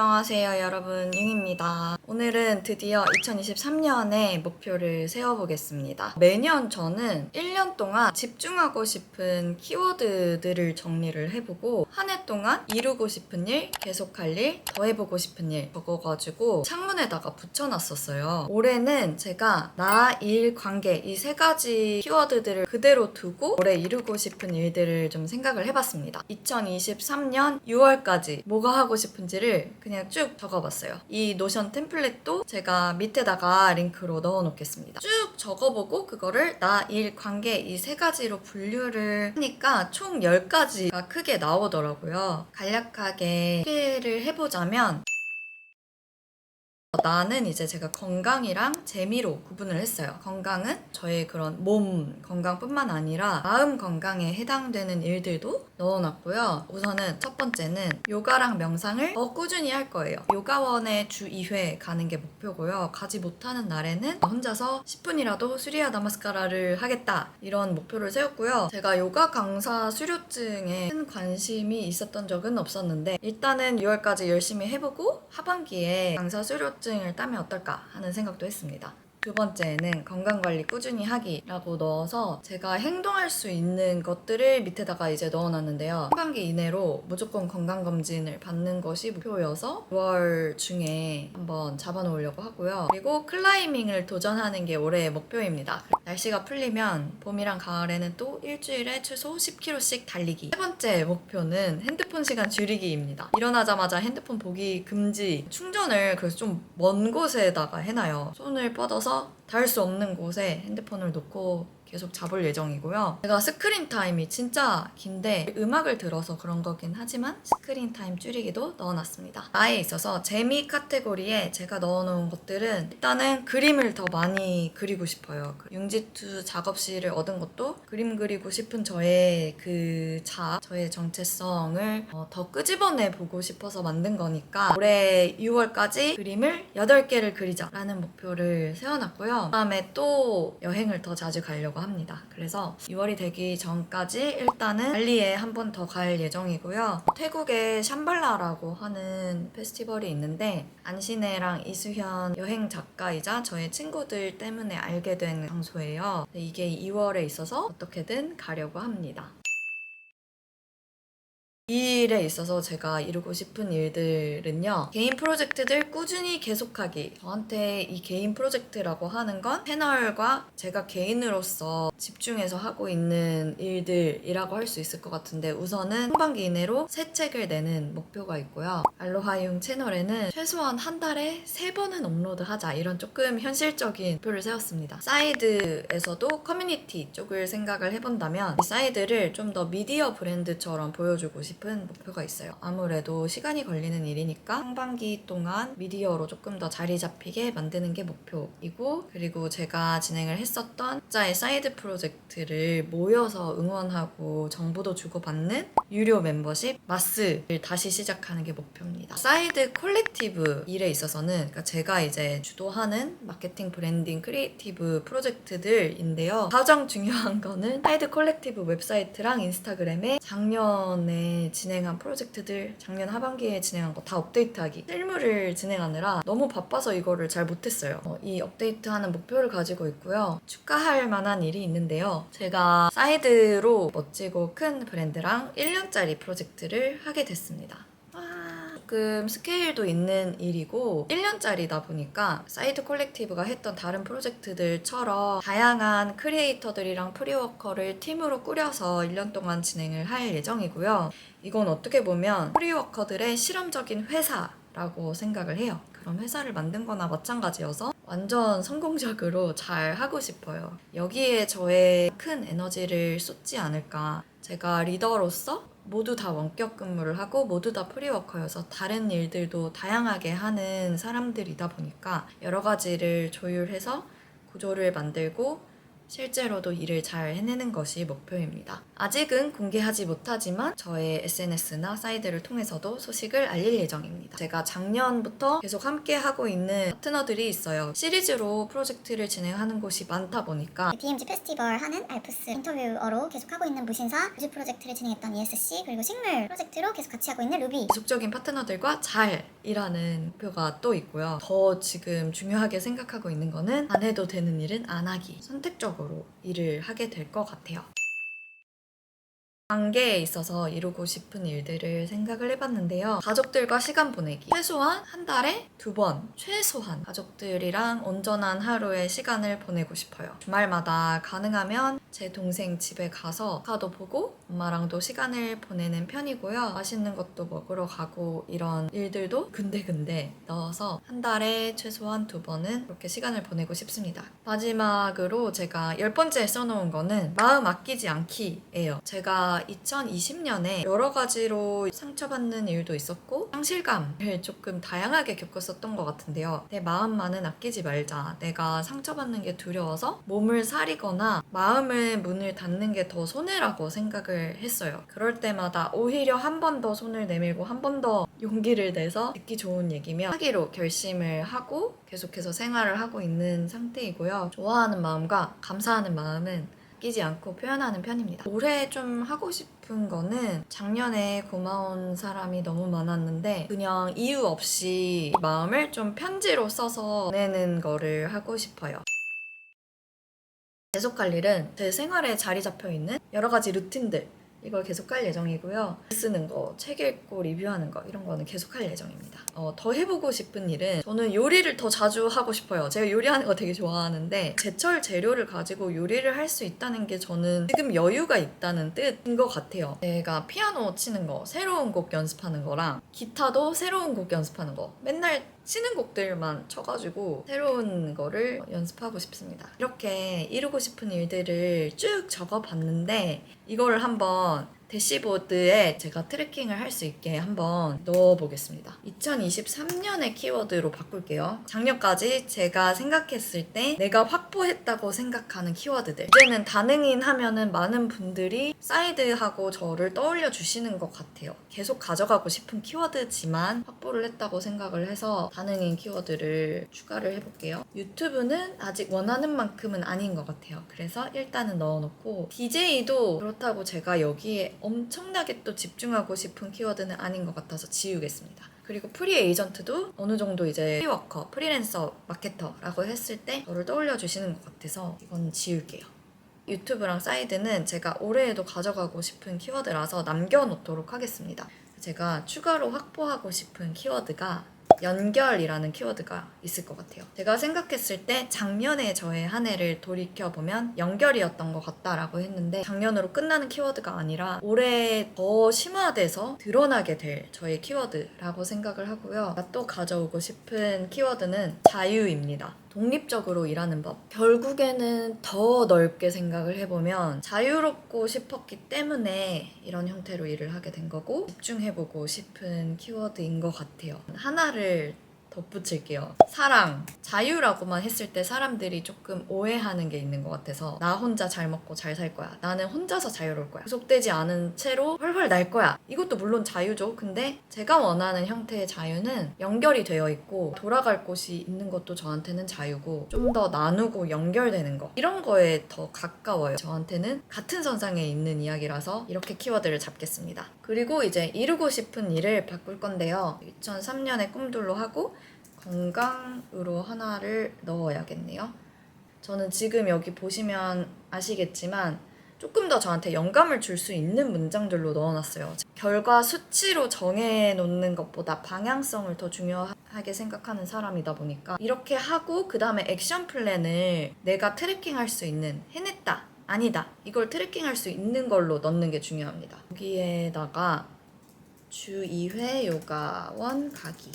안녕하세요 여러분 융입니다. 오늘은 드디어 2023년의 목표를 세워보겠습니다. 매년 저는 1년 동안 집중하고 싶은 키워드들을 정리를 해보고 한 해 동안 이루고 싶은 일, 계속할 일, 더 해보고 싶은 일 적어가지고 창문에다가 붙여놨었어요. 올해는 제가 나, 일, 관계 이 세 가지 키워드들을 그대로 두고 올해 이루고 싶은 일들을 좀 생각을 해봤습니다. 2023년 6월까지 뭐가 하고 싶은지를 그냥 쭉 적어봤어요. 이 노션 템플릿도 제가 밑에다가 링크로 넣어 놓겠습니다. 쭉 적어보고 그거를 나, 일, 관계 이 세 가지로 분류를 하니까 총 10가지가 크게 나오더라고요. 간략하게 소개를 해보자면 나는 이제 제가 건강이랑 재미로 구분을 했어요. 건강은 저의 그런 몸 건강뿐만 아니라 마음 건강에 해당되는 일들도 넣어놨고요. 우선은 첫 번째는 요가랑 명상을 더 꾸준히 할 거예요. 요가원에 주 2회 가는 게 목표고요. 가지 못하는 날에는 혼자서 10분이라도 수리야 나마스카라를 하겠다. 이런 목표를 세웠고요. 제가 요가 강사 수료증에 큰 관심이 있었던 적은 없었는데 일단은 6월까지 열심히 해보고 하반기에 강사 수료 증을 따면 어떨까 하는 생각도 했습니다. 두 번째는 건강관리 꾸준히 하기라고 넣어서 제가 행동할 수 있는 것들을 밑에다가 이제 넣어놨는데요. 하반기 이내로 무조건 건강검진을 받는 것이 목표여서 6월 중에 한번 잡아놓으려고 하고요. 그리고 클라이밍을 도전하는 게 올해의 목표입니다. 날씨가 풀리면 봄이랑 가을에는 또 일주일에 최소 10km씩 달리기. 세 번째 목표는 핸드폰 시간 줄이기입니다. 일어나자마자 핸드폰 보기 금지. 충전을 그래서 좀 먼 곳에다가 해놔요. 손을 뻗어서 닿을 수 없는 곳에 핸드폰을 놓고 계속 잡을 예정이고요. 제가 스크린 타임이 진짜 긴데 음악을 들어서 그런 거긴 하지만 스크린 타임 줄이기도 넣어놨습니다. 나에 있어서 재미 카테고리에 제가 넣어놓은 것들은 일단은 그림을 더 많이 그리고 싶어요. 그 융지투 작업실을 얻은 것도 그림 그리고 싶은 저의 그 자, 저의 정체성을 어, 더 끄집어내 보고 싶어서 만든 거니까 올해 6월까지 그림을 8개를 그리자라는 목표를 세워놨고요. 그 다음에 또 여행을 더 자주 가려고 합니다. 그래서 6월이 되기 전까지 일단은 발리에 한 번 더 갈 예정이고요. 태국의 샴발라라고 하는 페스티벌이 있는데 안신혜랑 이수현 여행 작가이자 저의 친구들 때문에 알게 된 장소예요. 이게 2월에 있어서 어떻게든 가려고 합니다. 이 일에 있어서 제가 이루고 싶은 일들은요. 개인 프로젝트들 꾸준히 계속하기. 저한테 이 개인 프로젝트라고 하는 건 채널과 제가 개인으로서 집중해서 하고 있는 일들이라고 할 수 있을 것 같은데 우선은 상반기 이내로 새 책을 내는 목표가 있고요. 알로하융 채널에는 최소한 한 달에 세 번은 업로드 하자 이런 조금 현실적인 목표를 세웠습니다. 사이드에서도 커뮤니티 쪽을 생각을 해본다면 이 사이드를 좀 더 미디어 브랜드처럼 보여주고 싶은 목표가 있어요. 아무래도 시간이 걸리는 일이니까 상반기 동안 미디어로 조금 더 자리 잡히게 만드는 게 목표이고 그리고 제가 진행을 했었던 자의 사이드 프로젝트를 모여서 응원하고 정보도 주고받는 유료 멤버십 마스를 다시 시작하는 게 목표입니다. 사이드 콜렉티브 일에 있어서는 그러니까 제가 이제 주도하는 마케팅 브랜딩 크리에이티브 프로젝트들인데요. 가장 중요한 거는 사이드 콜렉티브 웹사이트랑 인스타그램에 작년에 진행한 프로젝트들 작년 하반기에 진행한 거 다 업데이트하기 실무를 진행하느라 너무 바빠서 이거를 잘 못했어요. 어, 이 업데이트하는 목표를 가지고 있고요. 축하할 만한 일이 있는데요. 제가 사이드로 멋지고 큰 브랜드랑 1년짜리 프로젝트를 하게 됐습니다. 와, 조금 스케일도 있는 일이고 1년짜리다 보니까 사이드 콜렉티브가 했던 다른 프로젝트들처럼 다양한 크리에이터들이랑 프리워커를 팀으로 꾸려서 1년 동안 진행을 할 예정이고요. 이건 어떻게 보면 프리워커들의 실험적인 회사라고 생각을 해요. 그런 회사를 만든 거나 마찬가지여서 완전 성공적으로 잘 하고 싶어요. 여기에 저의 큰 에너지를 쏟지 않을까. 제가 리더로서 모두 다 원격 근무를 하고 모두 다 프리워커여서 다른 일들도 다양하게 하는 사람들이다 보니까 여러 가지를 조율해서 구조를 만들고 실제로도 일을 잘 해내는 것이 목표입니다. 아직은 공개하지 못하지만 저의 SNS나 사이트를 통해서도 소식을 알릴 예정입니다. 제가 작년부터 계속 함께 하고 있는 파트너들이 있어요. 시리즈로 프로젝트를 진행하는 곳이 많다 보니까 DMG 페스티벌 하는 알프스 인터뷰어로 계속 하고 있는 무신사 뮤직 프로젝트를 진행했던 ESC 그리고 식물 프로젝트로 계속 같이 하고 있는 루비 지속적인 파트너들과 잘 일하는 목표가 또 있고요. 더 지금 중요하게 생각하고 있는 거는 안 해도 되는 일은 안 하기. 선택적 으로 일을 하게 될 것 같아요. 관계에 있어서 이루고 싶은 일들을 생각을 해봤는데요. 가족들과 시간 보내기. 최소한 한 달에 두 번, 최소한 가족들이랑 온전한 하루의 시간을 보내고 싶어요. 주말마다 가능하면 제 동생 집에 가서 카도 보고 엄마랑도 시간을 보내는 편이고요. 맛있는 것도 먹으러 가고 이런 일들도 근데근데 넣어서 한 달에 최소한 두 번은 그렇게 시간을 보내고 싶습니다. 마지막으로 제가 열 번째 써놓은 거는 마음 아끼지 않기예요. 제가 2020년에 여러 가지로 상처받는 일도 있었고 상실감을 조금 다양하게 겪었었던 것 같은데요. 내 마음만은 아끼지 말자. 내가 상처받는 게 두려워서 몸을 사리거나 마음을 문을 닫는 게 더 손해라고 생각을 했어요. 그럴 때마다 오히려 한 번 더 손을 내밀고 한 번 더 용기를 내서 듣기 좋은 얘기면 하기로 결심을 하고 계속해서 생활을 하고 있는 상태이고요. 좋아하는 마음과 감사하는 마음은 아끼지 않고 표현하는 편입니다. 올해 좀 하고 싶은 거는 작년에 고마운 사람이 너무 많았는데 그냥 이유 없이 마음을 좀 편지로 써서 보내는 거를 하고 싶어요. 계속 할 일은 제 생활에 자리 잡혀 있는 여러 가지 루틴들 이걸 계속 할 예정이고요. 글 쓰는 거, 책 읽고 리뷰하는 거 이런 거는 계속 할 예정입니다. 어, 더 해보고 싶은 일은 저는 요리를 더 자주 하고 싶어요. 제가 요리하는 거 되게 좋아하는데 제철 재료를 가지고 요리를 할 수 있다는 게 저는 지금 여유가 있다는 뜻인 것 같아요. 제가 피아노 치는 거, 새로운 곡 연습하는 거랑 기타도 새로운 곡 연습하는 거 맨날 치는 곡들만 쳐가지고 새로운 거를 연습하고 싶습니다. 이렇게 이루고 싶은 일들을 쭉 적어봤는데 이걸 한번 대시보드에 제가 트래킹을 할 수 있게 한번 넣어보겠습니다. 2023년의 키워드로 바꿀게요. 작년까지 제가 생각했을 때 내가 확보했다고 생각하는 키워드들. 이제는 다능인 하면은 많은 분들이 사이드하고 저를 떠올려 주시는 것 같아요. 계속 가져가고 싶은 키워드지만 확보를 했다고 생각을 해서 다능인 키워드를 추가를 해볼게요. 유튜브는 아직 원하는 만큼은 아닌 것 같아요. 그래서 일단은 넣어놓고 DJ도 그렇다고 제가 여기에 엄청나게 또 집중하고 싶은 키워드는 아닌 것 같아서 지우겠습니다. 그리고 프리 에이전트도 어느 정도 이제 프리워커, 프리랜서, 마케터라고 했을 때 저를 떠올려 주시는 것 같아서 이건 지울게요. 유튜브랑 사이드는 제가 올해에도 가져가고 싶은 키워드라서 남겨놓도록 하겠습니다. 제가 추가로 확보하고 싶은 키워드가 연결이라는 키워드가 있을 것 같아요. 제가 생각했을 때 작년에 저의 한 해를 돌이켜보면 연결이었던 것 같다라고 했는데 작년으로 끝나는 키워드가 아니라 올해 더 심화돼서 드러나게 될 저의 키워드라고 생각을 하고요. 또 가져오고 싶은 키워드는 자유입니다. 독립적으로 일하는 법. 결국에는 더 넓게 생각을 해보면 자유롭고 싶었기 때문에 이런 형태로 일을 하게 된 거고 집중해보고 싶은 키워드인 것 같아요. 하나를 덧붙일게요. 사랑. 자유라고만 했을 때 사람들이 조금 오해하는 게 있는 것 같아서 나 혼자 잘 먹고 잘 살 거야. 나는 혼자서 자유로울 거야. 구속되지 않은 채로 훨훨 날 거야. 이것도 물론 자유죠. 근데 제가 원하는 형태의 자유는 연결이 되어 있고 돌아갈 곳이 있는 것도 저한테는 자유고 좀 더 나누고 연결되는 거. 이런 거에 더 가까워요. 저한테는 같은 선상에 있는 이야기라서 이렇게 키워드를 잡겠습니다. 그리고 이제 이루고 싶은 일을 바꿀 건데요. 2003년에 꿈들로 하고 건강으로 하나를 넣어야겠네요. 저는 지금 여기 보시면 아시겠지만 조금 더 저한테 영감을 줄 수 있는 문장들로 넣어놨어요. 결과 수치로 정해놓는 것보다 방향성을 더 중요하게 생각하는 사람이다 보니까 이렇게 하고 그 다음에 액션 플랜을 내가 트래킹할 수 있는 해냈다. 아니다. 이걸 트래킹할 수 있는 걸로 넣는 게 중요합니다. 여기에다가 주 2회 요가원 가기.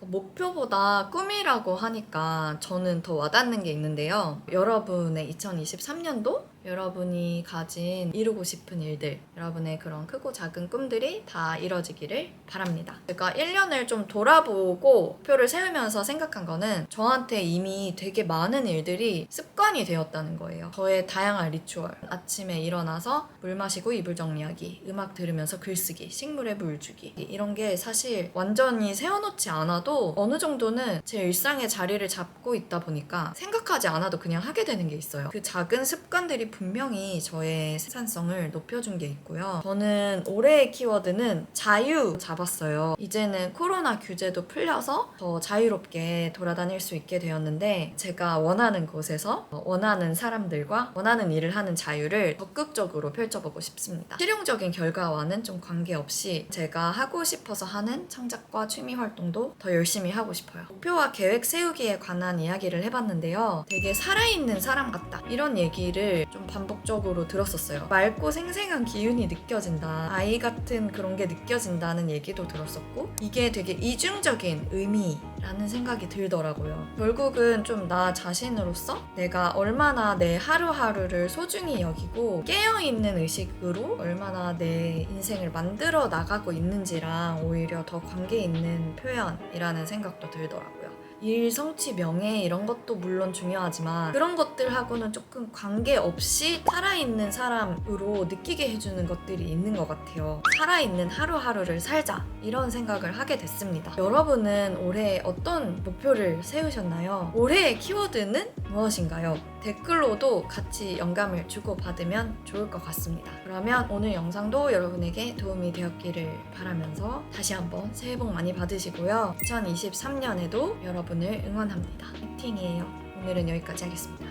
목표보다 꿈이라고 하니까 저는 더 와닿는 게 있는데요. 여러분의 2023년도 여러분이 가진 이루고 싶은 일들, 여러분의 그런 크고 작은 꿈들이 다 이뤄지기를 바랍니다. 제가 1년을 좀 돌아보고 목표를 세우면서 생각한 거는 저한테 이미 되게 많은 일들이 습관이 되었다는 거예요. 저의 다양한 리추얼. 아침에 일어나서 물 마시고 이불 정리하기, 음악 들으면서 글쓰기, 식물에 물 주기. 이런 게 사실 완전히 세워놓지 않아도 어느 정도는 제 일상의 자리를 잡고 있다 보니까 생각하지 않아도 그냥 하게 되는 게 있어요. 그 작은 습관들이 분명히 저의 생산성을 높여준 게 있고요. 저는 올해의 키워드는 자유 잡았어요. 이제는 코로나 규제도 풀려서 더 자유롭게 돌아다닐 수 있게 되었는데 제가 원하는 곳에서 원하는 사람들과 원하는 일을 하는 자유를 적극적으로 펼쳐보고 싶습니다. 실용적인 결과와는 좀 관계없이 제가 하고 싶어서 하는 창작과 취미 활동도 더 열심히 하고 싶어요. 목표와 계획 세우기에 관한 이야기를 해봤는데요. 되게 살아있는 사람 같다. 이런 얘기를 좀 반복적으로 들었었어요. 맑고 생생한 기운이 느껴진다. 아이 같은 그런 게 느껴진다는 얘기도 들었었고, 이게 되게 이중적인 의미라는 생각이 들더라고요. 결국은 좀 나 자신으로서 내가 얼마나 내 하루하루를 소중히 여기고 깨어있는 의식으로 얼마나 내 인생을 만들어 나가고 있는지랑 오히려 더 관계 있는 표현이라는 생각도 들더라고요. 일, 성취, 명예 이런 것도 물론 중요하지만 그런 것들하고는 조금 관계없이 살아있는 사람으로 느끼게 해주는 것들이 있는 것 같아요. 살아있는 하루하루를 살자 이런 생각을 하게 됐습니다. 여러분은 올해 어떤 목표를 세우셨나요? 올해의 키워드는 무엇인가요? 댓글로도 같이 영감을 주고받으면 좋을 것 같습니다. 그러면 오늘 영상도 여러분에게 도움이 되었기를 바라면서 다시 한번 새해 복 많이 받으시고요. 2023년에도 여러분을 응원합니다. 화이팅이에요. 오늘은 여기까지 하겠습니다.